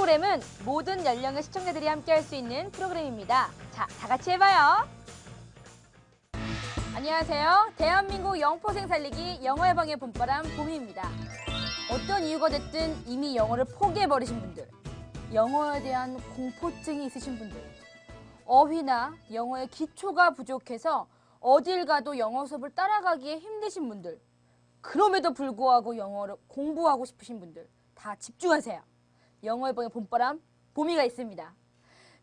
프로그램은 모든 연령의 시청자들이 함께 할 수 있는 프로그램입니다. 자, 다 같이 해봐요. 안녕하세요. 대한민국 영포생 살리기 영어 해방의 봄바람 봄입니다. 어떤 이유가 됐든 이미 영어를 포기해버리신 분들, 영어에 대한 공포증이 있으신 분들, 어휘나 영어의 기초가 부족해서 어딜 가도 영어 수업을 따라가기에 힘드신 분들, 그럼에도 불구하고 영어를 공부하고 싶으신 분들 다 집중하세요. 영어 해방의 봄바람 봄이가 있습니다.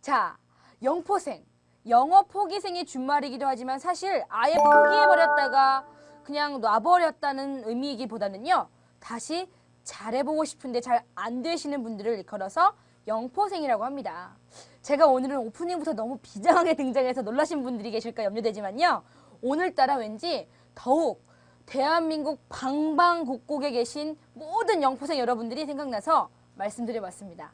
자, 영포생, 영어 포기생의 준말이기도 하지만 사실 아예 포기해버렸다가 그냥 놔버렸다는 의미이기보다는요. 다시 잘해보고 싶은데 잘 안 되시는 분들을 일컬어서 영포생이라고 합니다. 제가 오늘은 오프닝부터 너무 비장하게 등장해서 놀라신 분들이 계실까 염려되지만요. 오늘따라 왠지 더욱 대한민국 방방곡곡에 계신 모든 영포생 여러분들이 생각나서 말씀드려봤습니다.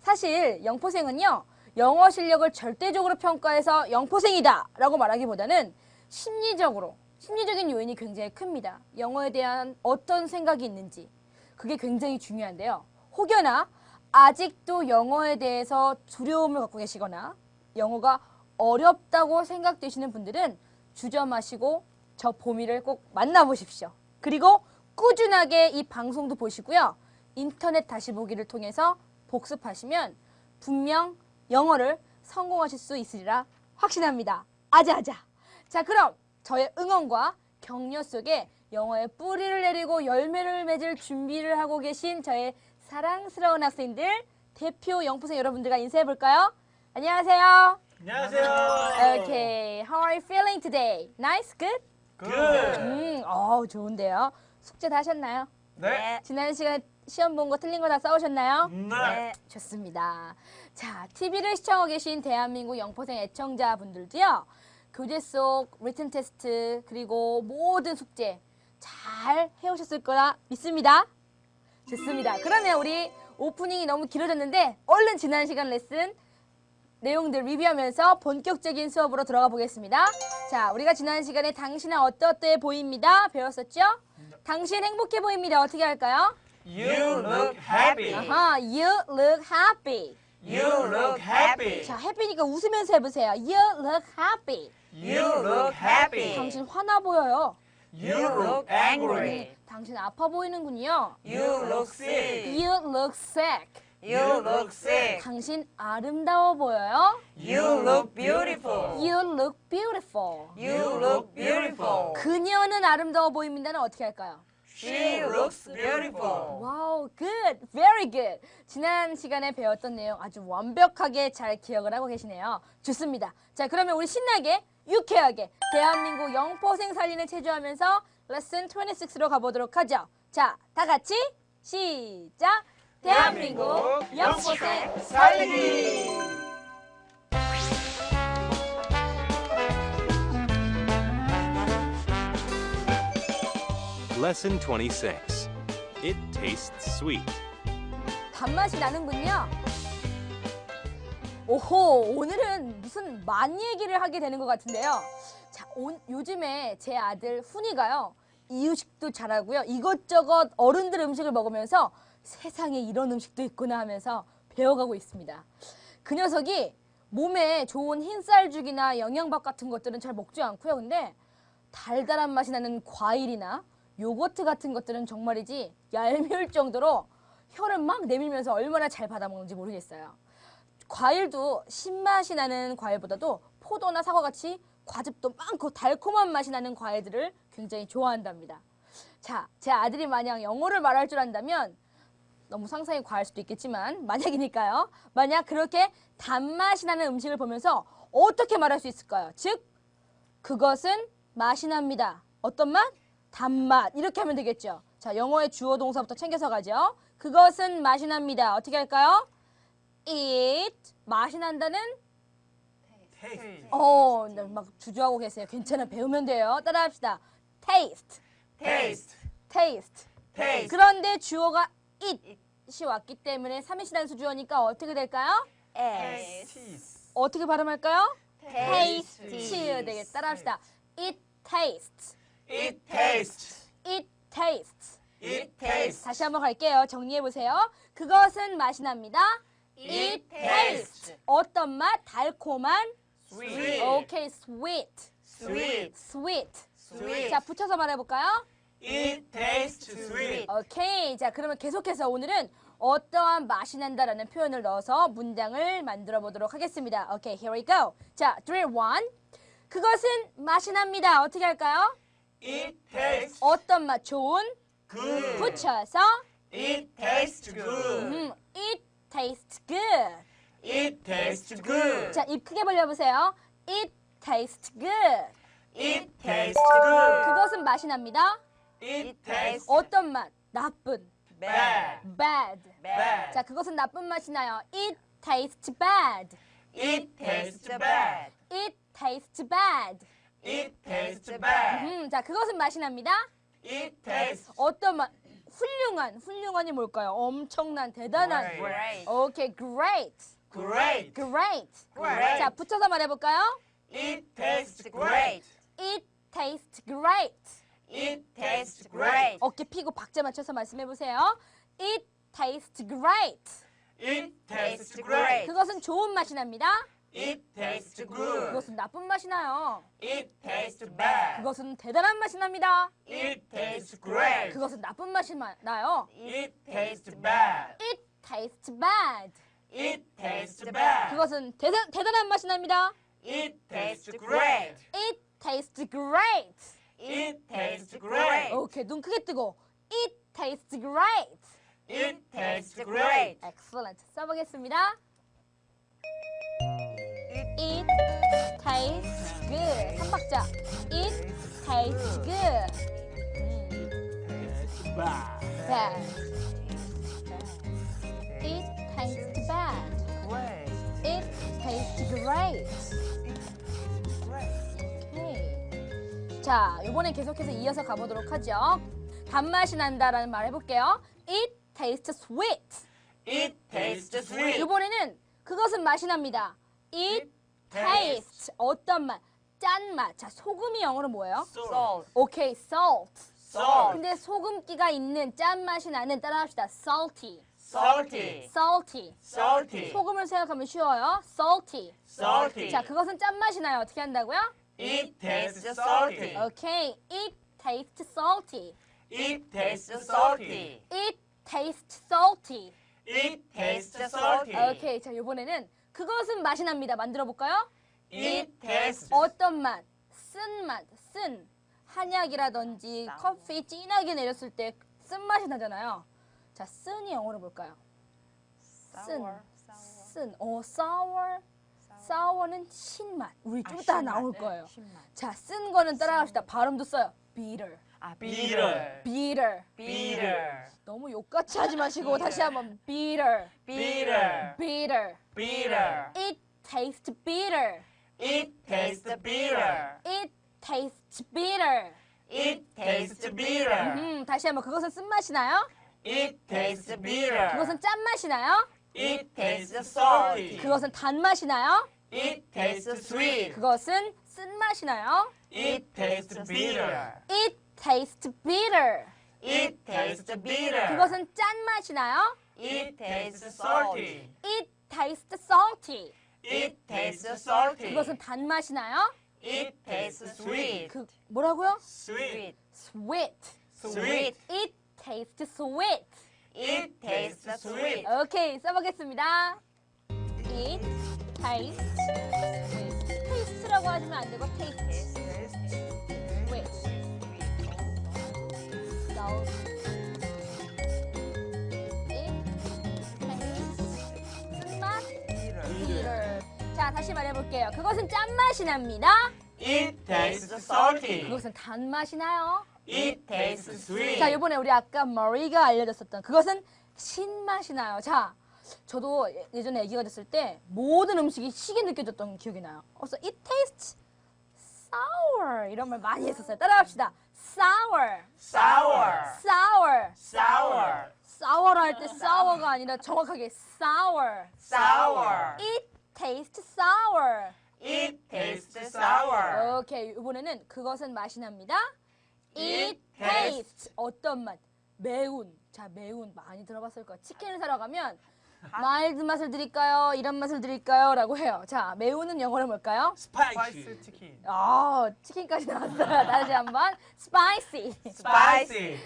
사실 영포생은요. 영어 실력을 절대적으로 평가해서 영포생이다 라고 말하기보다는 심리적으로 심리적인 요인이 굉장히 큽니다. 영어에 대한 어떤 생각이 있는지 그게 굉장히 중요한데요. 혹여나 아직도 영어에 대해서 두려움을 갖고 계시거나 영어가 어렵다고 생각되시는 분들은 주저 마시고 저 보미를 꼭 만나보십시오. 그리고 꾸준하게 이 방송도 보시고요. 인터넷 다시 보기를 통해서 복습하시면 분명 영어를 성공하실 수 있으리라 확신합니다. 아자아자. 자, 그럼 저의 응원과 격려 속에 영어의 뿌리를 내리고 열매를 맺을 준비를 하고 계신 저의 사랑스러운 학생들 대표 영포생 여러분들과 인사해 볼까요? 안녕하세요. 안녕하세요. Okay, how are you feeling today? Nice, good? Good. 음, 어, 좋은데요. 숙제 다 하셨나요? 네. 지난 시간에 시험 본 거 틀린 거다 써오셨나요? 네. 좋습니다. 자, TV를 시청하고 계신 대한민국 영포생 애청자분들도요. 교재 속 리튼 테스트 그리고 모든 숙제 잘 해오셨을 거라 믿습니다. 좋습니다. 그러면 우리 오프닝이 너무 길어졌는데 얼른 지난 시간 레슨 내용들 리뷰하면서 본격적인 수업으로 들어가 보겠습니다. 자, 우리가 지난 시간에 당신은 어떠어떠해 보입니다. 배웠었죠? 당신 행복해 보입니다. 어떻게 할까요? You look happy. 아하, you look happy. You look happy. 자, happy니까 웃으면서 해보세요. You look happy. You look happy. 당신 화나 보여요. You look angry. 당신 아파 보이는군요. You look sick. You look sick. You look sick. 당신 아름다워 보여요. You look beautiful. You look beautiful. You look beautiful. 그녀는 아름다워 보입니다는 어떻게 할까요? She looks beautiful. 와우, good, very good. 지난 시간에 배웠던 내용 아주 완벽하게 잘 기억을 하고 계시네요. 좋습니다. 자, 그러면 우리 신나게, 유쾌하게 대한민국 영포생 살리는 체조하면서 레슨 26로 가보도록 하죠. 자, 다 같이 시작. 대한민국 영포생 살리기. Lesson 26. It tastes sweet. 단맛이 나는군요. 오호, 오늘은 무슨 만 얘기를 하게 되는 것 같은데요. 자, 온- 요즘에 제 아들 훈이가요. 이유식도 잘하고요. 이것저것 어른들 음식을 먹으면서 세상에 이런 음식도 있구나 하면서 배워가고 있습니다. 그 녀석이 몸에 좋은 흰쌀죽이나 영양밥 같은 것들은 잘 먹지 않고요. 근데 달달한 맛이 나는 과일이나 요거트 같은 것들은 정말이지 얄미울 정도로 혀를 막 내밀면서 얼마나 잘 받아먹는지 모르겠어요. 과일도 신맛이 나는 과일보다도 포도나 사과같이 과즙도 많고 달콤한 맛이 나는 과일들을 굉장히 좋아한답니다. 자, 제 아들이 만약 영어를 말할 줄 안다면 너무 상상이 과할 수도 있겠지만 만약이니까요. 만약 그렇게 단맛이 나는 음식을 보면서 어떻게 말할 수 있을까요? 즉 그것은 맛이 납니다. 어떤 맛? 단맛. 이렇게 하면 되겠죠. 자, 영어의 주어 동사부터 챙겨서 가죠. 그것은 맛이 납니다. 어떻게 할까요? it 맛이 난다는 Taste. 어, 네, 막 주저하고 계세요. 괜찮아. 배우면 돼요. 따라합시다. taste. Taste. taste. Taste. 그런데 주어가 it이 왔기 때문에 삼인시단 수 주어니까 어떻게 될까요? Taste. 어떻게 발음할까요? Taste. taste 되겠다. 따라합시다. it tastes. It tastes. it tastes. It tastes. 다시 한번 갈게요. 정리해 보세요. 그것은 맛이 납니다. It tastes. 어떤 맛? 달콤한. Sweet. 오케이, sweet. Sweet. sweet. Sweet. 자, 붙여서 말해 볼까요? It tastes sweet. 오케이. 자, 그러면 계속해서 오늘은 어떠한 맛이 난다라는 표현을 넣어서 문장을 만들어 보도록 하겠습니다. 오케이, here we go. 자, drill one. 그것은 맛이 납니다. 어떻게 할까요? It tastes 어떤 맛? 좋은. good. 붙여서 It tastes good. 음, it tastes good. It tastes good. 자, 입 크게 벌려 보세요. It tastes good. It tastes good. 그것은 맛이 납니다. It tastes 어떤 맛? 나쁜. bad. bad. Bad. 자, 그것은 나쁜 맛이 나요. It tastes bad. It tastes bad. It tastes bad. It tastes bad. 음, 자, 그것은 맛이 납니다. It tastes 어떤 맛? 훌륭한. 훌륭한이 뭘까요? 엄청난, 대단한. Great. 오케이, great. great. great. Great. 자, 붙여서 말해 볼까요? It tastes great. It tastes great. It tastes great. 어깨 피고 박자 맞춰서 말씀해 보세요. It tastes great. It tastes great. 그것은 좋은 맛이 납니다. It tastes good. 그것은 나쁜 맛이 나요. It tastes bad. 그것은 대단한 맛이 납니다. It tastes great. 그것은 나쁜 맛이 마- 나요. It tastes bad. It tastes bad. It tastes bad. 그것은 대단, 대단한 맛이 납니다. It tastes great. It tastes great. It tastes great. 오케이, 눈 크게 뜨고. It tastes great. It tastes great. Excellent. 써보겠습니다. It tastes good. 한 박자. It tastes good. 음, bad. It tastes bad. It tastes great. 오케이. 자, 이번엔 계속해서 이어서 가보도록 하죠. 단맛이 난다라는 말 해볼게요. It tastes sweet. It tastes sweet. 이번에는 그것은 맛이 납니다. It tastes 어떤 맛? 짠 맛. 자, 소금이 영어로 뭐예요? Salt. 오케이, salt. Salt. 근데 소금기가 있는 짠 맛이 나는 따라합시다. salty. Salty. salty. Salty. 소금을 생각하면 쉬워요. salty. Salty. 자, 그것은 짠 맛이 나요. 어떻게 한다고요? It tastes salty. 오케이. It tastes salty. It tastes salty. It tastes salty. It tastes salty. 오케이. 자, 이번에는 그것은 맛이 납니다. 만들어 볼까요? It tastes 어떤 맛? 쓴 맛. 쓴. 한약이라든지 커피 진하게 내렸을 때 쓴맛이 나잖아요. 자, 쓴이 영어로 뭘까요? 쓴. 쓴. 어, sour. sour는 신맛. 우리 좀 이따 나올 거예요. 자, 쓴 거는 따라합시다. 발음도 써요. bitter. Bitter. bitter. Bitter. 너무 욕같이 하지 마시고 다시 한번 bitter. Bitter. bitter. Bitter. It tastes bitter. It tastes bitter. It tastes bitter. It tastes bitter. 음, 다시 한번 그것은 쓴맛이 나요? It tastes bitter. 그것은 짠맛이 나요? It tastes salty. 그것은 단맛이 나요? It tastes sweet. 그것은 쓴맛이 나요? It tastes bitter. It tastes bitter. It tastes bitter. 그것은 짠맛이 나요? It tastes salty. It tastes salty. It tastes salty. 그것은 단맛이 나요? It tastes sweet. 그 뭐라고요? Sweet. Sweet. Sweet. It tastes sweet. It tastes sweet. 오케이, 써보겠습니다. It tastes sweet. taste라고 하시면 안 되고 taste. 쓴맛. 자, 다시 말해볼게요. 그것은 짠맛이 납니다. It tastes salty. 그것은 단맛이 나요. It tastes sweet. 자, 이번에 우리 아까 머리가 알려줬었던 그것은 신맛이 나요. 자, 저도 예- 예전에 아기가 됐을 때 모든 음식이 시게 느껴졌던 기억이 나요. 그래서 it tastes sour 이런 말 많이 했었어요. 따라합시다. Sour, Sour. sour, Sour. sour 할 때 sour가 아니라 정확하게 sour. Sour. it tastes sour. It tastes sour. 오케이, 이번에는 그것은 맛이 납니다. It tastes 어떤 맛? 매운. 자, 매운 많이 들어봤을 거야. 치킨을 사러 가면 마일드 맛을 드릴까요? 이런 맛을 드릴까요? 라고 해요. 자, 매운은 영어로 뭘까요? 스파이시 치킨. 아, 치킨까지 나왔어요. 다시 한번. spicy. 스파이시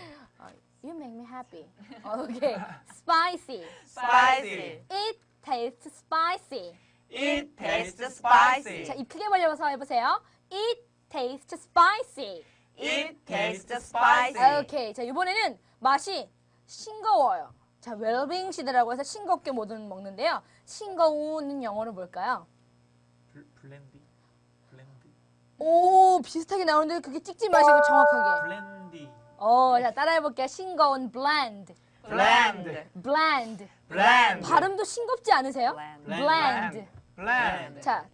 You make me happy. 오케이. spicy. 스파이시 It tastes spicy. It tastes spicy 자, 입 크게 벌려서 해보세요. It tastes spicy. It tastes spicy 오케이. 자, 이번에는 맛이 싱거워요. 자, 웰빙 시대라고 해서 싱겁게 뭐든 먹는데요. 싱거운은 영어로 뭘까요? 블렌디. 블렌디. 오, 비슷하게 나오는데 그게 찍지 마시고 정확하게. 블렌디. 어, 자, 따라해 볼게요. 싱거운 bland. Bland bland. Bland 발음도 싱겁지 않으세요? bland. Bland 자,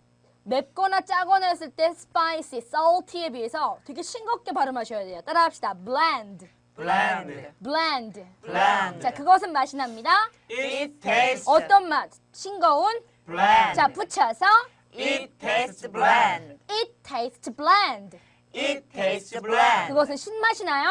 맵거나 짜거나 했을 때 spicy, salty에 비해서 되게 싱겁게 발음하셔야 돼요. 따라합시다. bland, Bland bland. Bland 자, 그것은 맛이 납니다. It tastes 어떤 맛? 싱거운. bland 자, 붙여서 It tastes bland it tastes bland. It tastes bland 그것은 신맛이 나요?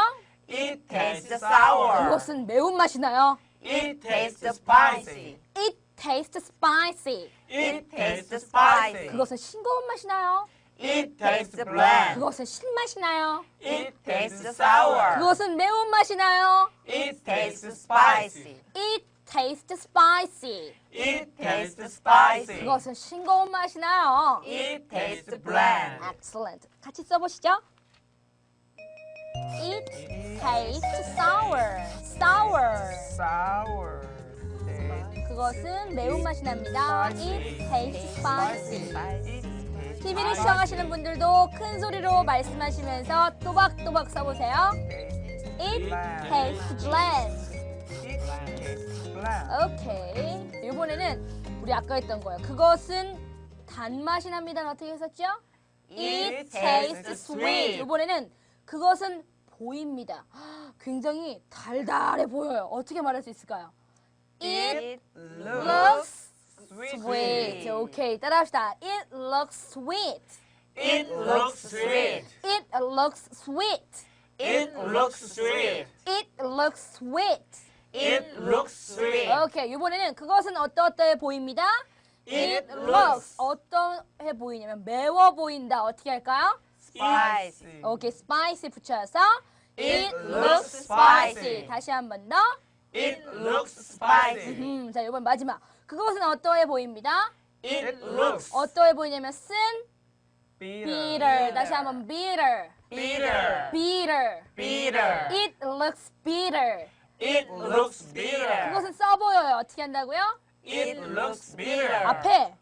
It tastes sour 그것은 매운맛이 나요? It tastes spicy it tastes spicy. It tastes spicy 그것은 싱거운 맛이 나요? It tastes bland 그것은 신맛이 나요? It tastes sour 그것은 매운맛이 나요? It tastes spicy it tastes spicy. It tastes spicy 그것은 싱거운 맛이 나요? It tastes bland Excellent. 같이 써보시죠. It tastes sour. Sour. Sour. 그것은 매운맛이 납니다. It tastes spicy. TV를 시청하시는 분들도 큰 소리로 말씀하시면서 또박또박 써보세요. It tastes bland. 오케이. 이번에는 우리 아까 했던 거예요. 그것은 단맛이 납니다. 어떻게 했었죠? It tastes sweet. 이번에는 그것은 보입니다. 굉장히 달달해 보여요. 어떻게 말할 수 있을까요? It looks sweet. 오케이. 따라합시다. It looks sweet. It looks sweet It looks sweet. It looks sweet It looks sweet. It looks sweet 오케이. 이번에는 그것은 어떠어떠해 보입니다. It looks 어떠해 보이냐면 매워 보인다. 어떻게 할까요? spicy 오케이. spicy 붙여서 It looks spicy. 다시 한 번 더. It looks spicy 음, 자, 이번 마지막. 그것은 어떠해 보입니다. It looks 어떠해 보이냐면 쓴 Bitter. bitter. 다시 한번 bitter. bitter bitter. bitter It looks bitter. It looks bitter 그것은 써 보여요. 어떻게 한다고요? It looks bitter 앞에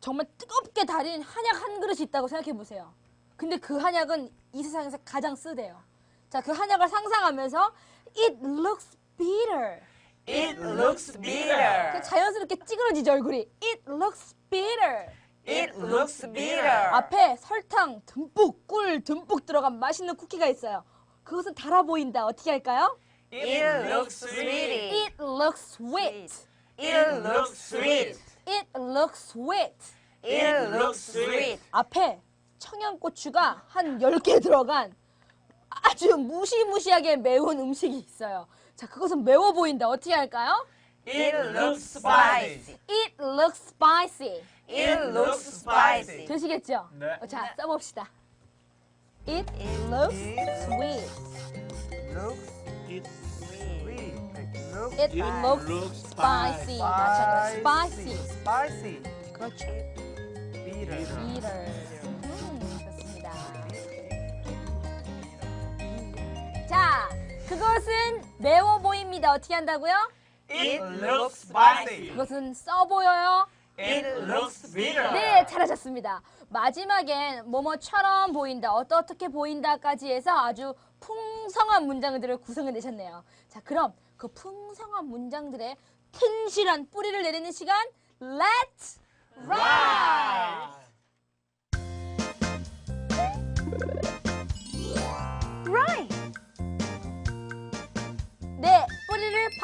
정말 뜨겁게 달인 한약 한 그릇이 있다고 생각해 보세요. 근데 그 한약은 이 세상에서 가장 쓰대요. 자, 그 한약을 상상하면서 it looks bitter. It looks bitter 그 자연스럽게 찌그러지죠 얼굴이. It looks bitter. It looks bitter 앞에 설탕 듬뿍, 꿀 듬뿍 들어간 맛있는 쿠키가 있어요. 그것은 달아 보인다. 어떻게 할까요? It looks sweet It looks sweet. It looks sweet It looks sweet. It looks sweet 앞에 청양고추가 한 10개 들어간 아주 무시무시하게 매운 음식이 있어요. 자, 그것은 매워 보인다. 어떻게 할까요? It looks spicy It looks spicy. It looks spicy 되시겠죠? 네. 어, 자, 써봅시다. It looks sweet. Looks It, sweet. Look It looks looks spicy. 마찬가지. spicy. Spicy. 그렇죠. Bitter. bitter. 음, 좋습니다. 자, 그것은 매워 보입니다. 어떻게 한다고요? It looks spicy 그것은 써 보여요. It looks bitter 네, 잘하셨습니다. 마지막엔 뭐뭐처럼 보인다, 어떻게 보인다까지 해서 아주 풍성한 문장들을 구성해내셨네요. 자, 그럼 그 풍성한 문장들의 튼실한 뿌리를 내리는 시간, Let's Write!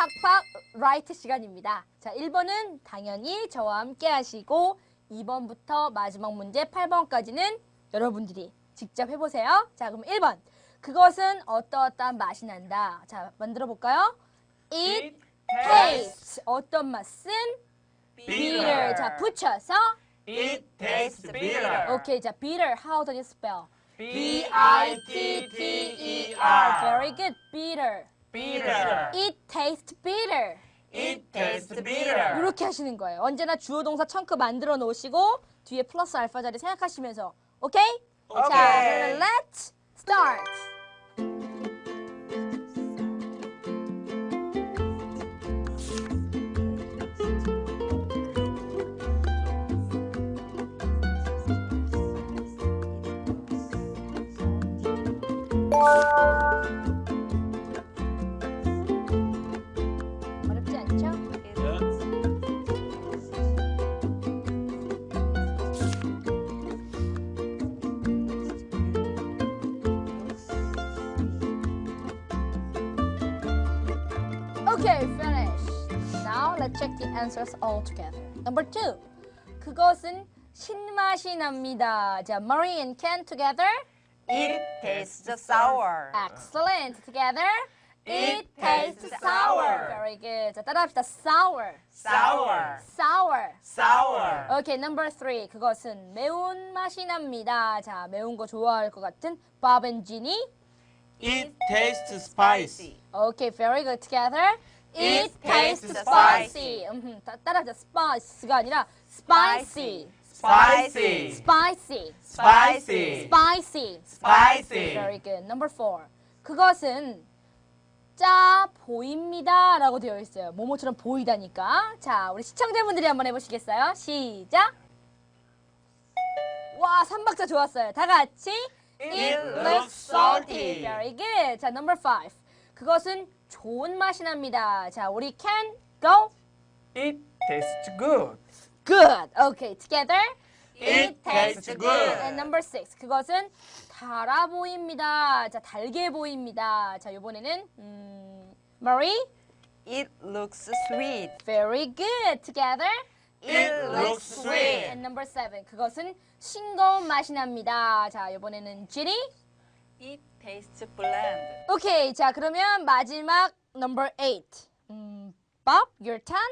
팍팍 라이트 시간입니다. 자, 1번은 당연히 저와 함께 하시고 2번부터 마지막 문제 8번까지는 여러분들이 직접 해보세요. 자, 그럼 1번. 그것은 어떠어떠한 맛이 난다. 자, 만들어 볼까요? It tastes. 어떤 맛은? bitter. 자, 붙여서. It tastes bitter. 오케이, 자, bitter. How does it spell? B I T T E R. Very good. Bitter. Bitter. It tastes bitter. It tastes bitter. 이렇게 하시는 거예요. 언제나 주어 동사 청크 만들어 놓으시고 뒤에 플러스 알파 자리 생각하시면서 오케이? 자, 오케이. 그러면 let's start. Answers all together. Number two. 그것은 신맛이 납니다. 자, Marie and Ken together. It tastes sour. Excellent. Together. It tastes sour. Very good. 자, 따라합시다. Sour. Sour. Sour. Sour. Okay, number three. 그것은 매운 맛이 납니다. 자, 매운 거 좋아할 것 같은 Bob and Ginny. It tastes spicy. Okay, very good. Together. It, tastes spicy. 음흠, 따- 따라하자. spice가 아니라 spicy. Spicy. spicy. Spicy. spicy. Spicy. Very good. Number four. 그것은 짜 보입니다. 라고 되어 있어요. 모모처럼 보이다니까. 자, 우리 시청자분들이 한번 해보시겠어요? 시작. 와, 삼박자 좋았어요. 다 같이. It looks salty. Very good. 자, number five. 그것은 좋은 맛이 납니다. 자, 우리 can go. It tastes good. Good. Okay, together. It tastes good. And number six. 그것은 달아 보입니다. 자, 달게 보입니다. 자, 이번에는 음, Marie. It looks sweet. Very good. Together. It looks sweet. And number seven. 그것은 싱거운 맛이 납니다. 자, 이번에는 Ginny. It tastes bland. 오케이. 자, 그러면 마지막 number eight. 음, Bob, your turn.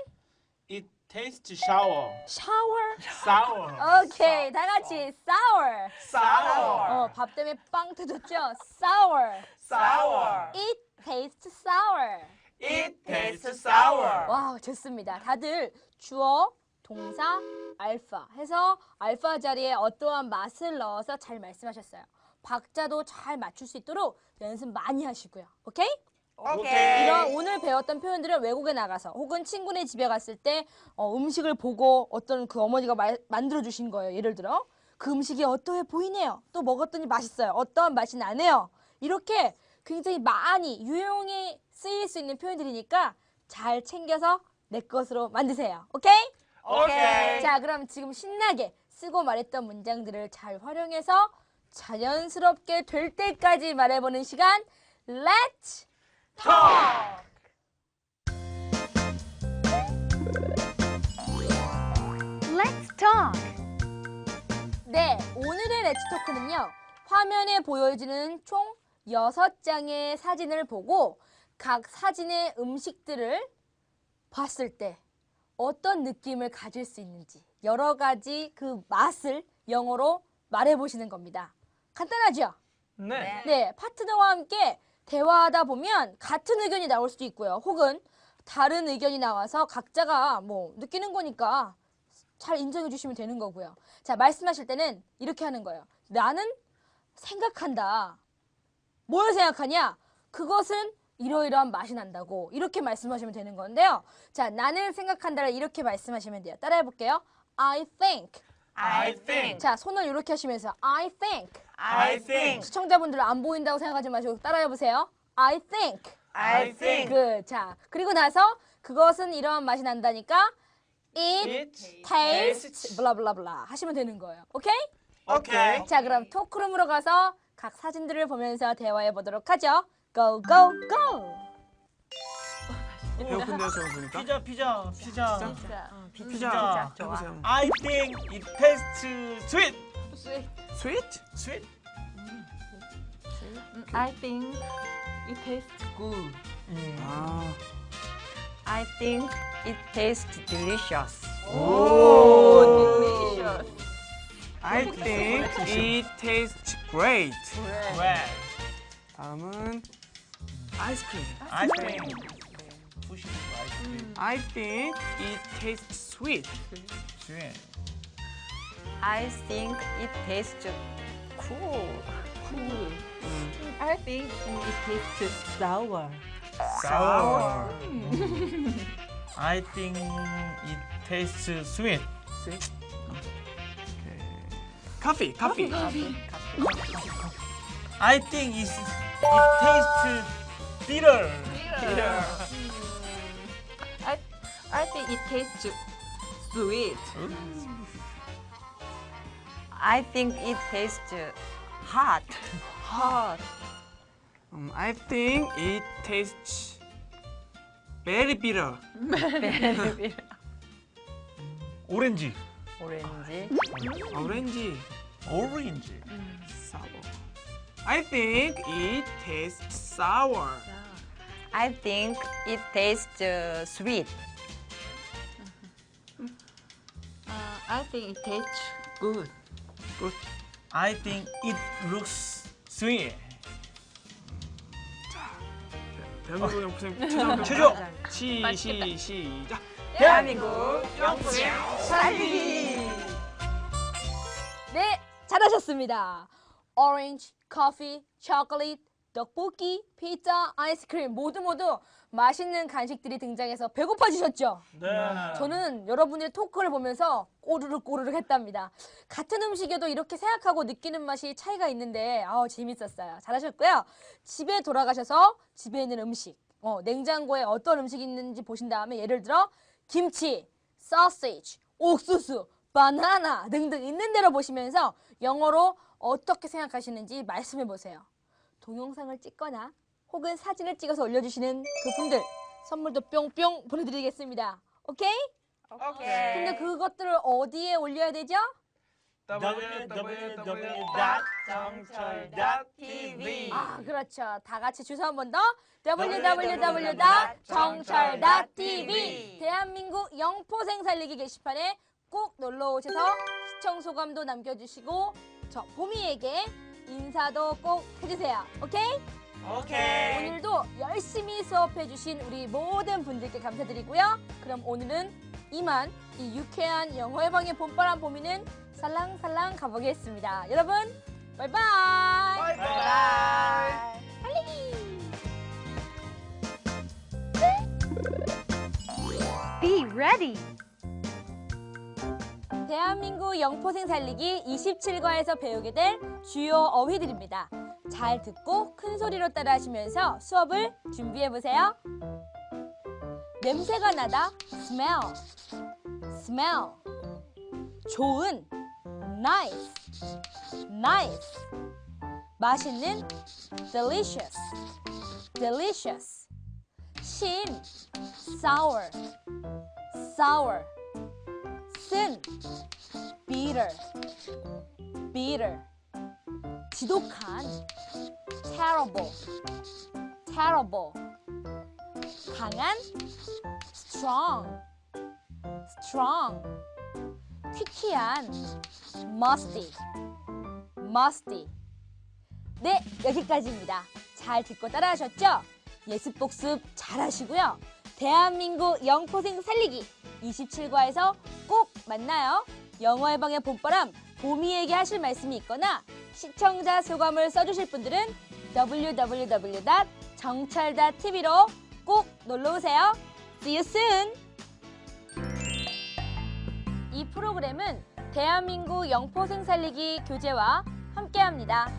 It tastes sour. Shower. Sour. 오케이. 다 같이 sour. Sour. 어, 밥 때문에 빵 터졌죠? Sour. Sour. It tastes sour. It tastes sour. 와, 좋습니다. 다들 주어, 동사, 알파 해서 알파 자리에 어떠한 맛을 넣어서 잘 말씀하셨어요. 박자도 잘 맞출 수 있도록 연습 많이 하시고요. 오케이? 오케이. 이런 오늘 배웠던 표현들을 외국에 나가서 혹은 친구네 집에 갔을 때 어, 음식을 보고 어떤 그 어머니가 만들어 주신 거예요. 예를 들어 그 음식이 어떠해 보이네요. 또 먹었더니 맛있어요. 어떠한 맛이 나네요. 이렇게 굉장히 많이 유용히 쓰일 수 있는 표현들이니까 잘 챙겨서 내 것으로 만드세요. 오케이? 오케이. 자, 그럼 지금 신나게 쓰고 말했던 문장들을 잘 활용해서 자연스럽게 될 때까지 말해보는 시간. Let's talk. Let's talk. 네, 오늘의 렛츠 토크는요. 화면에 보여지는 총 6장의 사진을 보고 각 사진의 음식들을 봤을 때 어떤 느낌을 가질 수 있는지 여러 가지 그 맛을 영어로 말해 보시는 겁니다. 간단하죠? 네. 네, 파트너와 함께 대화하다 보면 같은 의견이 나올 수도 있고요. 혹은 다른 의견이 나와서 각자가 뭐 느끼는 거니까 잘 인정해 주시면 되는 거고요. 자, 말씀하실 때는 이렇게 하는 거예요. 나는 생각한다. 뭘 생각하냐? 그것은 이러이러한 맛이 난다고 이렇게 말씀하시면 되는 건데요. 자, 나는 생각한다를 이렇게 말씀하시면 돼요. 따라해 볼게요. I think. I think. 자, 손을 이렇게 하시면서 I think. I think. 시청자분들 안 보인다고 생각하지 마시고 따라해 보세요. I think. I think. 그, 자, 그리고 나서 그것은 이러한 맛이 난다니까 it, It tastes 블라블라블라 하시면 되는 거예요. 오케이? Okay. 자, 그럼 토크룸으로 가서 각 사진들을 보면서 대화해 보도록 하죠. Go go go. 배고픈데요, 저거 보니까. 피자 피자 피자. 피자. 해보세요. I think it tastes sweet. Sweet? Sweet? I think it tastes good. 아. I think it tastes delicious. 오. delicious. I think it tastes great. Well, 다음은 아이스크림. 아이스크림. 푸시는 아이스크림. I think it tastes sweet. 스윗. I think it tastes cool. Cool. Mm. I think it tastes sour. Sour. Mm. I think it tastes sweet. Sweet. Coffee, coffee. Coffee. I think it's, it tastes bitter. Bitter. Mm. I, I think it tastes sweet. I think it tastes hot. Hot. 음, I think it tastes very bitter. 오렌지. 오렌지. 오렌지. 오렌지. sour. I think it tastes sour. I think it tastes uh, sweet. Uh, I think it tastes good. Good. I think it looks sweet. 대한민국 영프생 최종 최종. 시, 시, 시작. 대한민국 영프의 살리기. 네, 잘하셨습니다. 오렌지, 커피, 초콜릿, 떡볶이, 피자, 아이스크림 모두 모두 맛있는 간식들이 등장해서 배고파지셨죠? 네. 저는 여러분들의 토크를 보면서 꼬르륵 꼬르륵 했답니다. 같은 음식에도 이렇게 생각하고 느끼는 맛이 차이가 있는데 아우 재밌었어요. 잘하셨고요. 집에 돌아가셔서 집에 있는 음식, 어, 냉장고에 어떤 음식이 있는지 보신 다음에 예를 들어 김치, 소시지, 옥수수, 바나나 등등 있는 대로 보시면서 영어로 어떻게 생각하시는지 말씀해 보세요. 동영상을 찍거나 혹은 사진을 찍어서 올려주시는 그분들 선물도 뿅뿅 보내드리겠습니다. 오케이? 오케이. 근데 그것들을 어디에 올려야 되죠? www.정철.tv 아, 그렇죠. 다 같이 주소 한 번 더. www.정철.tv 대한민국 영포생 살리기 게시판에 꼭 놀러 오셔서 시청 소감도 남겨주시고 저 보미에게 인사도 꼭 해주세요. 오케이? 오케이. 오늘도 열심히 수업해주신 우리 모든 분들께 감사드리고요. 그럼 오늘은 이만 이 유쾌한 영어 해방의 봄바람 봄이는 살랑살랑 가보겠습니다. 여러분, 바이바이. 바이바이. Be ready. 대한민국 영포생 살리기 27과에서 배우게 될 주요 어휘들입니다. 잘 듣고 큰 소리로 따라하시면서 수업을 준비해 보세요. 냄새가 나다. Smell. Smell. 좋은. Nice. Nice. 맛있는. Delicious. Delicious. 신. Sour. Sour 쓴 bitter bitter 지독한 terrible terrible 강한 strong strong 퀴퀴한 musty musty 네 여기까지입니다 잘 듣고 따라하셨죠? 예습 복습 잘 하시고요 대한민국 영포생 살리기 27과에서 꼭 만나요 영어 해방의 봄바람 보미에게 하실 말씀이 있거나 시청자 소감을 써주실 분들은 www.정철.tv로 꼭 놀러오세요. See you soon! 이 프로그램은 대한민국 영포생 살리기 교재와 함께합니다.